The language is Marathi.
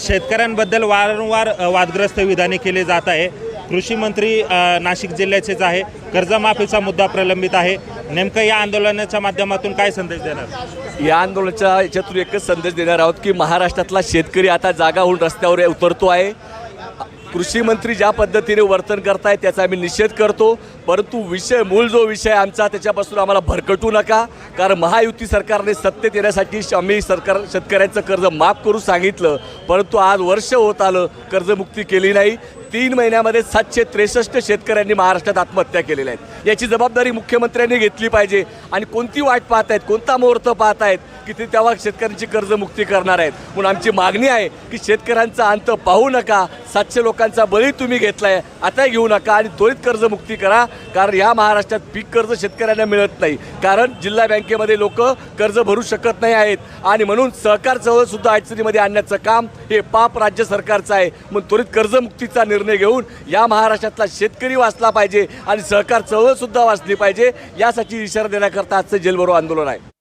शेतकऱ्यांबद्दल वारंवार वादग्रस्त विधाने केले जात आहे. कृषी मंत्री नाशिक जिल्ह्याचेच आहे. कर्जमाफीचा मुद्दा प्रलंबित आहे. नेमकं या आंदोलनाच्या माध्यमातून काय संदेश देणार? या आंदोलनाच्या याच्यातून एकच संदेश देणार आहोत की महाराष्ट्रातला शेतकरी आता जागा होऊन रस्त्यावर उतरतो आहे. कृषी मंत्री ज्या पद्धतीने वर्तन करताय त्याचा आम्ही निषेध करतो. परंतु विषय मूळ जो विषय आमचा त्याच्यापासून आम्हाला भरकटू नका. कारण महायुती सरकारने सत्तेत येण्यासाठी आम्ही सरकार शेतकऱ्यांचं कर्ज माफ करू सांगितलं. परंतु आज वर्ष होत आलं कर्जमुक्ती केली नाही. तीन महिन्यामध्ये सातशे त्रेसष्ट शेतकऱ्यांनी महाराष्ट्रात आत्महत्या केलेल्या आहेत. याची जबाबदारी मुख्यमंत्र्यांनी घेतली पाहिजे. आणि कोणती वाट पाहत आहेत कोणता मुहूर्त पाहत आहेत की ते तेव्हा शेतकऱ्यांची कर्जमुक्ती करणार आहेत. म्हणून आमची मागणी आहे की शेतकऱ्यांचा अंत पाहू नका. सातशे लोकांचा बळी तुम्ही घेतलाय आता घेऊ नका. आणि त्वरित कर्जमुक्ती करा. कारण या महाराष्ट्रात पीक कर्ज शेतकऱ्यांना मिळत नाही. कारण जिल्हा बँकेमध्ये लोक कर्ज भरू शकत नाही आहेत. आणि म्हणून सहकार चळवळसुद्धा अडचणीमध्ये आणण्याचं काम हे पाप राज्य सरकारचं आहे. म्हणून त्वरित कर्जमुक्तीचा निर्णय घेऊन या महाराष्ट्रातला शेतकरी वाचला पाहिजे आणि सहकार चळवळसुद्धा वाचली पाहिजे. यासाठी इशारा देण्याकरता आजचं जेलभरो आंदोलन आहे.